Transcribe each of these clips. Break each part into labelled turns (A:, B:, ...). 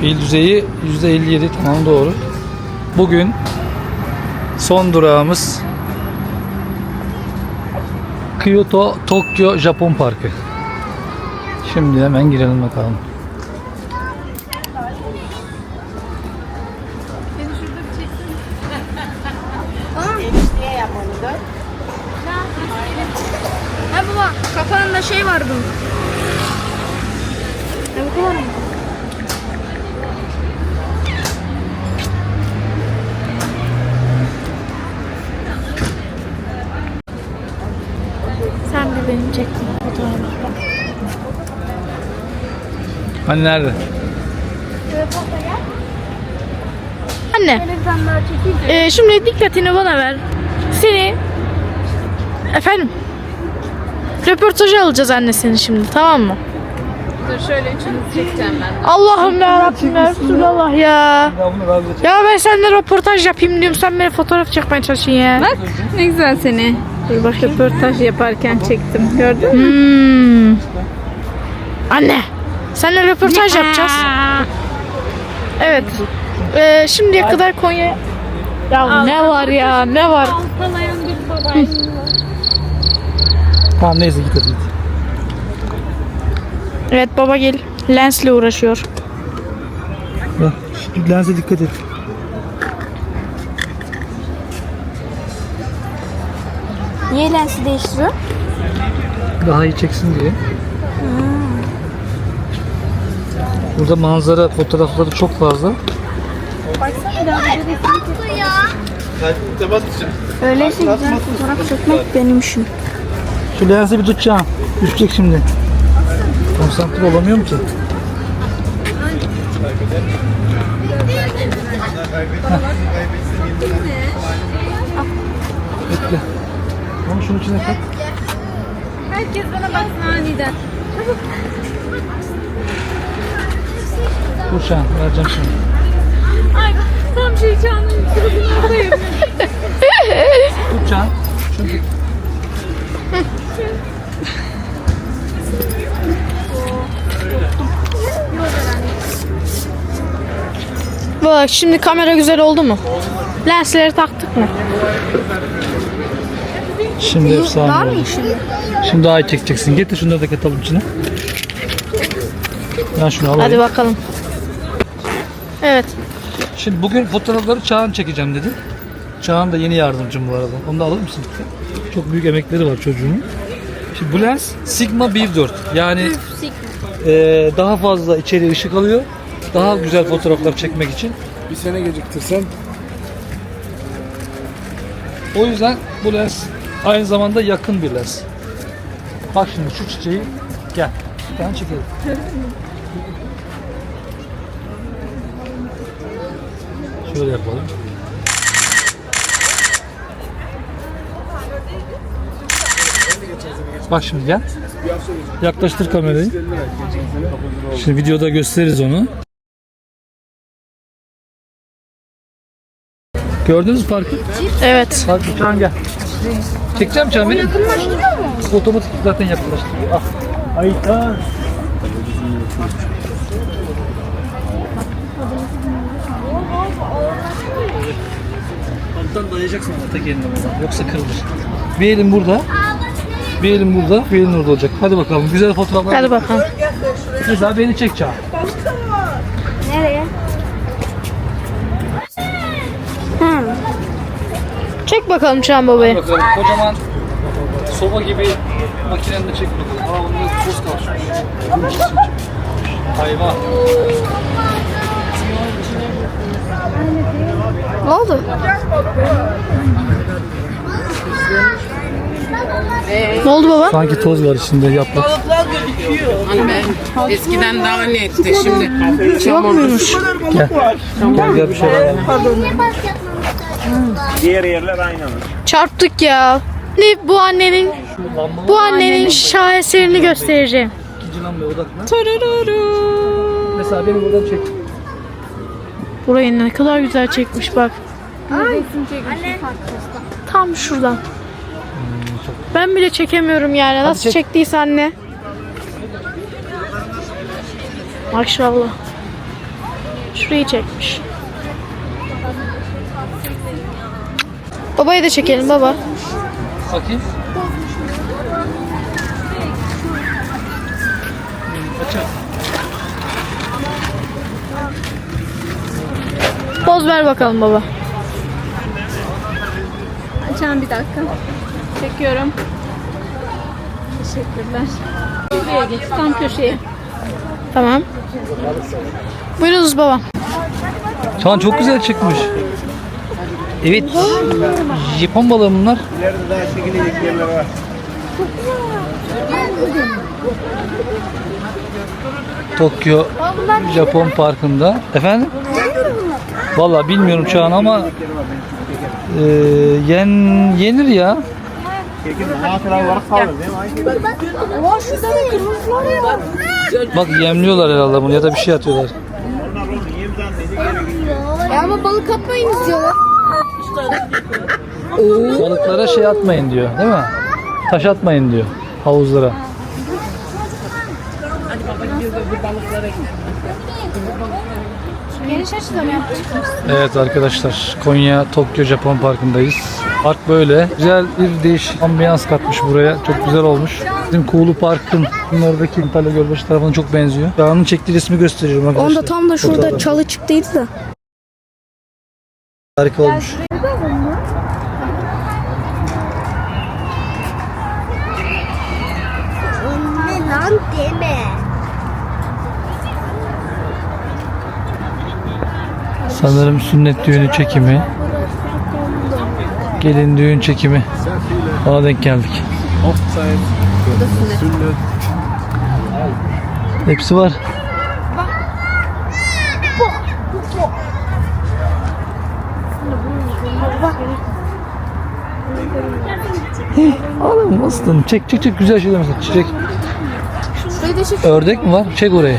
A: Pil düzeyi %57 tamam doğru. Bugün son durağımız Kyoto Tokyo Japon Parkı. Şimdi hemen girelim bakalım.
B: Ha baba kapağında şey var bunun. Ha bu kadar mı?
A: Hani nerede?
B: Anne. Ee, şimdi dikkatini bana ver. Seni efendim röportajı alacağız anne seni şimdi tamam mı?
C: Dur şöyle üçünüzü çekeceğim ben.
B: Allah'ım ya Rabbim ya Resulallah ya.
A: Ya bunu razı
B: Ya ben seninle röportaj yapayım diyorum sen beni fotoğraf çekmeye çalışıyorsun ya.
C: Bak ne güzel seni.
B: Dur bakayım.
C: Röportaj yaparken çektim. Gördün mü?
B: Hmm. Anne. Seninle röportaj yapacağız. Evet. Ee, şimdiye kadar Konya... Ya ne var ya ne var?
A: Tamam neyse git hadi.
B: Evet baba gel. Lensle uğraşıyor.
A: Bak, şu lense dikkat et.
B: Niye lensi değiştiriyor?
A: Daha iyi çeksin diye. Burada manzara fotoğrafları çok fazla.
B: Öyleyse güzel fotoğraf çekmek benim işim.
A: Şu lensi bir tutacağım. Düşecek şimdi. Konsantre olamıyorum ki. Bekle. Ama şunun içine kat.
C: Herkes bana baksın aniden.
A: Dur şu an. Vereceğim şimdi.
C: Ay tam şey canım sırasını oradayım.
A: Tut şu an. Şunu tut.
B: Bak şimdi kamera güzel oldu mu? Lensleri taktık mı?
A: Şimdi efsane oldu. Şimdi daha iyi çekeceksin. Getir şunları da katalım içine. Ben şunu alayım.
B: Hadi bakalım.
A: Şimdi bugün fotoğrafları Çağan çekeceğim dedi. Çağan da yeni yardımcım bu arada. Onu da alır mısın? Çok büyük emekleri var çocuğun. Şimdi bu lens Sigma 1.4. Yani eee, daha fazla içeri ışık alıyor. Daha güzel fotoğraflar çekmek için.
D: Bir sene geciktirsen
A: O yüzden bu lens aynı zamanda yakın bir lens. Bak şimdi şu çiçeği gel. Bir tane çekelim. Şöyle yapalım. Bak şimdi gel. Yaklaştır kamerayı. Şimdi videoda gösteririz onu. Gördünüz mü parkı?
B: Evet.
A: Bak Çağan gel. Çekeceğim beni. Otomatik zaten yakınlaştırıyor. Ah. Ayta. Alttan dayayacaksın tek elinle buradan. Yoksa kırılır. Bir elim burada. Bir elim burada, bir elim orada olacak. Hadi bakalım. Güzel fotoğraflar.
B: Hadi bakalım.
A: Güzel beni çek Çağan.
B: Nereye? Çek bakalım Çağan babayı.
A: Bakalım kocaman soba gibi makinenle çek bakalım. Aa bunda toz kalmış. Hayvan.
B: Ne oldu? Ne oldu baba?
A: Sanki toz var içinde yaprak.
E: Anne eskiden daha netti şimdi.
B: Yok muymuş?
A: Gel. Gel gel bir şey var.
D: diğer yerler aynı?
B: Çarptık ya. Ne bu annenin bu annenin şaheserini göstereceğim.
A: İkinci lambaya odaklan. Mesela beni buradan çek.
B: Burayı ne kadar güzel çekmiş bak. Tam şuradan. Ben bile çekemiyorum yani. Nasıl
A: çek.
B: çektiyse anne. Maşallah. şurayı çekmiş. Babayı da çekelim baba.
A: Bakayım.
B: Poz ver bakalım baba.
C: Açan bir dakika. Çekiyorum. Teşekkürler. Şuraya geç. Tam köşeye.
B: Tamam. Buyurunuz baba.
A: Çağan çok güzel çıkmış. Evet. Japon balığı bunlar.
D: İleride daha çekilecek yerler var.
A: Tokyo Japon Parkı'nda. Efendim? Vallahi bilmiyorum Çağan ama e, yen yenir ya. Bak yemliyorlar herhalde bunu ya da bir şey atıyorlar.
D: Gidiyor.
C: ama balık atmayın diyorlar.
A: Balıklara şey atmayın diyor değil mi? Taş atmayın diyor havuzlara.
C: Geniş açıda mı
A: Evet arkadaşlar Konya Tokyo Japon Parkı'ndayız. Park böyle. Güzel bir değişik ambiyans katmış buraya. Çok güzel olmuş. Bizim Kuğulu Park'ın oradaki Antalya Gölbaşı tarafına çok benziyor. Dağının çektiği resmi gösteriyorum arkadaşlar.
B: Onda tam da şurada
A: Fotoğraf.
B: çalı çıktıydı da.
A: Harika olmuş. Sanırım sünnet düğünü çekimi. Gelin düğün çekimi. Ona denk geldik. Hepsi var. Hey, Oğlum aslanım çek çek çek güzel şeyler mesela çek. Ördek mi var? Çek orayı.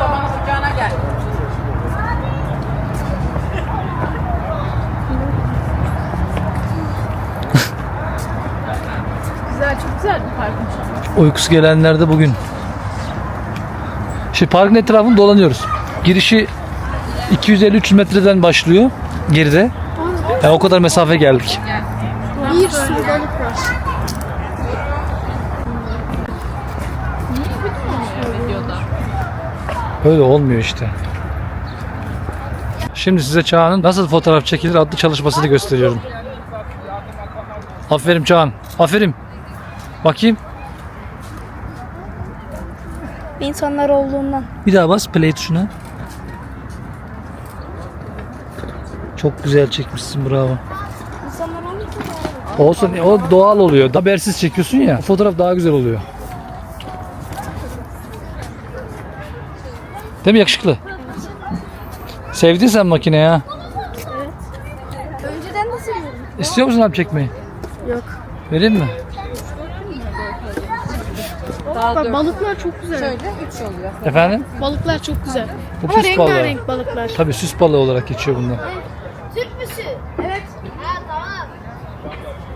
E: Babanın kucağına gel.
C: Güzel çok güzel bir parkmış.
A: Uykusu gelenler de bugün. Şimdi parkın etrafını dolanıyoruz. Girişi 250-300 metreden başlıyor geride. Yani o kadar mesafe geldik.
C: Bir
A: Öyle olmuyor işte. Şimdi size Çağan'ın nasıl fotoğraf çekilir adlı çalışmasını gösteriyorum. Aferin Çağan. Aferin. Bakayım.
B: İnsanlar olduğundan.
A: Bir daha bas play tuşuna. Çok güzel çekmişsin bravo. Olsun o doğal oluyor. Habersiz çekiyorsun ya. Fotoğraf daha güzel oluyor. Değil mi yakışıklı? Sevdin sen makine ya.
C: Önceden nasıl yiyordun?
A: İstiyor musun abi çekmeyi?
B: Yok.
A: Vereyim mi?
B: Bak balıklar çok güzel.
E: Şöyle üç oluyor.
A: Efendim?
B: Balıklar çok güzel.
A: Bu
B: Ama
A: süs balığı.
B: rengarenk balıklar.
A: Tabii süs balığı olarak geçiyor bunlar.
C: Türk müsün? Evet. Ha tamam.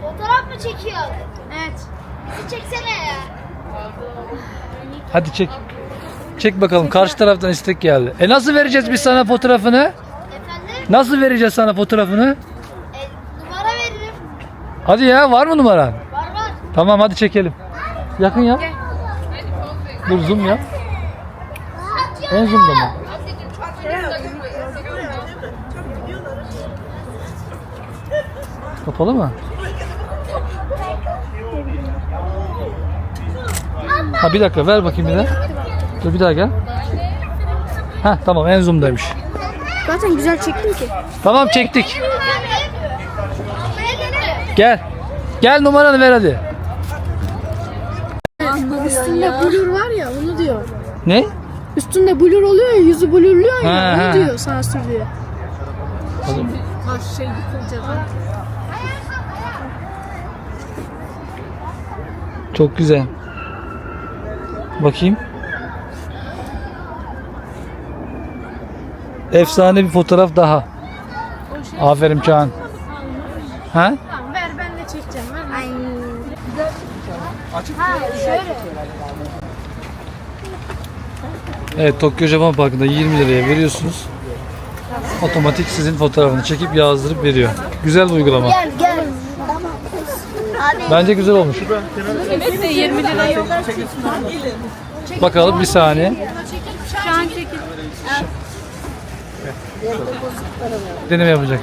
C: Fotoğraf mı çekiyor? Evet. Bizi çeksene ya.
A: Hadi çek. Çek bakalım. Karşı taraftan istek geldi. E nasıl vereceğiz biz sana fotoğrafını?
C: Efendim?
A: Nasıl vereceğiz sana fotoğrafını?
C: E, numara veririm.
A: Hadi ya var mı numaran?
C: Var var.
A: Tamam hadi çekelim. Yakın ya. Dur zoom yap. En zoom'da mı? Kapalı mı? Ha bir dakika ver bakayım bir daha. Dur bir daha gel. Ha tamam en zoom'daymış.
B: Zaten güzel çektim ki.
A: Tamam çektik. Gel. Gel numaranı ver hadi.
B: Üstünde blur var ya onu diyor.
A: Ne?
B: Üstünde blur oluyor ya yüzü blurluyor ya
A: Ha,
B: onu
A: ha.
B: diyor sansür diyor.
C: Karşı şey yıkılacak.
A: Çok güzel. Bakayım. Efsane bir fotoğraf daha. Aferin Çağan. Ha?
B: Tamam ver ben de çekeceğim. Ver.
C: Ha şöyle.
A: Evet Tokyo Japon Parkı'nda 20 liraya veriyorsunuz. Otomatik sizin fotoğrafını çekip yazdırıp veriyor. Güzel bir uygulama.
C: Gel gel. Abi
A: Bence güzel olmuş.
E: Evet de 20 lira yok.
A: Bakalım bir saniye.
E: Şu an çekil.
A: Deneme yapacak.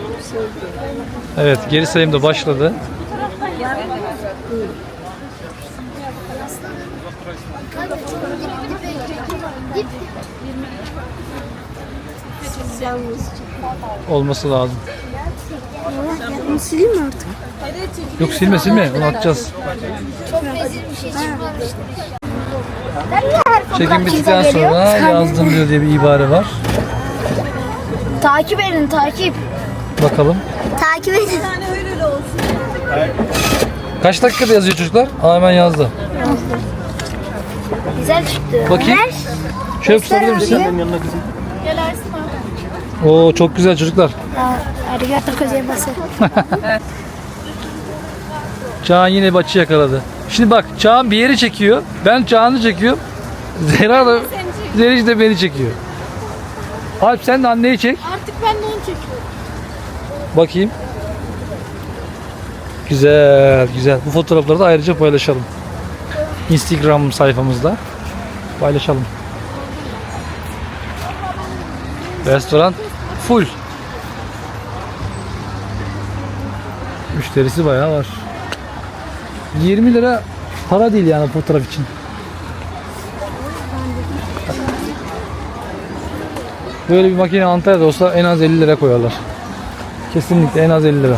A: Evet geri sayım da başladı. Olması lazım.
C: sileyim mi artık?
A: Yok silme silme onu atacağız.
C: Çok rezil bir şey
A: Çekim bittikten sonra yazdım diyor diye bir ibare var.
C: Takip edin takip.
A: Bakalım.
C: Takip edin.
A: Kaç dakikada yazıyor çocuklar? Aa hemen yazdı.
C: Güzel çıktı.
A: Bakayım. Şöyle tutabilir misin?
D: yanına kızım.
A: Oo çok güzel çocuklar.
C: Arigato gozaimasu.
A: Çağan yine baçı yakaladı. Şimdi bak Çağan bir yeri çekiyor. Ben Çağan'ı çekiyorum. Zehra da Zeliş de beni çekiyor. Alp sen de anneyi çek.
B: Ben de onu çekiyorum.
A: Bakayım. Güzel, güzel. Bu fotoğrafları da ayrıca paylaşalım. Instagram sayfamızda paylaşalım. Restoran full. Müşterisi bayağı var. 20 lira para değil yani fotoğraf için. Böyle bir makine Antalya'da olsa en az 50 lira koyarlar. Kesinlikle en az 50 lira.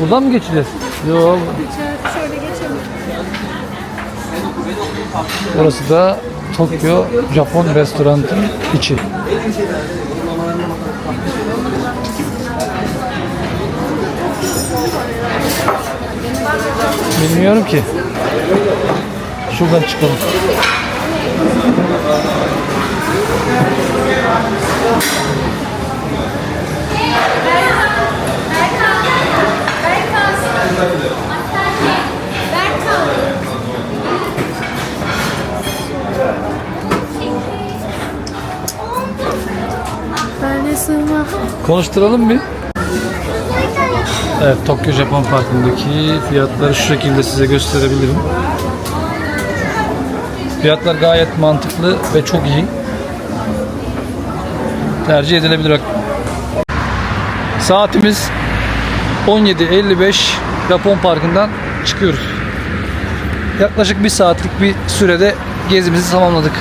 A: Buradan mı geçeceğiz? Yok. Burası da Tokyo Japon restoranın içi. Bilmiyorum ki. Şuradan çıkalım. Konuşturalım bir. Evet, Tokyo Japon Parkı'ndaki fiyatları şu şekilde size gösterebilirim. Fiyatlar gayet mantıklı ve çok iyi. Tercih edilebilir. Saatimiz 17.55 Japon Parkı'ndan çıkıyoruz. Yaklaşık bir saatlik bir sürede gezimizi tamamladık.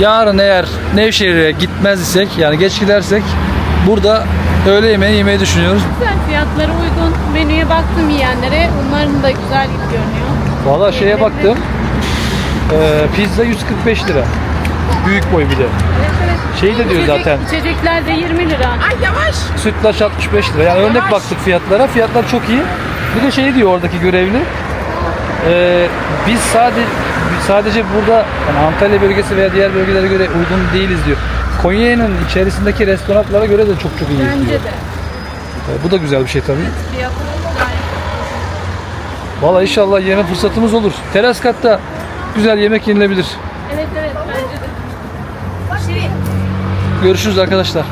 A: Yarın eğer Nevşehir'e gitmez isek yani geç gidersek burada öğle yemeği yemeyi düşünüyoruz.
E: Güzel fiyatları uygun. Menüye baktım yiyenlere. Onların da güzel gibi görünüyor.
A: Valla şeye baktım. Ee, pizza 145 lira. Büyük boy bir de. Şey de diyor
E: İçecek-
A: zaten.
E: İçecekler de 20 lira. Ay yavaş.
A: Sütlaç 65 lira. Yani örnek baktık fiyatlara. Fiyatlar çok iyi. Bir de şey diyor oradaki görevli. Ee, biz sadece sadece burada yani Antalya bölgesi veya diğer bölgelere göre uygun değiliz diyor. Konya'nın içerisindeki restoranlara göre de çok çok iyi
E: Bence
A: diyor.
E: de.
A: Ee, bu da güzel bir şey tabii. Valla inşallah yeme fırsatımız olur. Teras katta güzel yemek yenilebilir.
E: Evet evet bence de.
A: Görüşürüz arkadaşlar.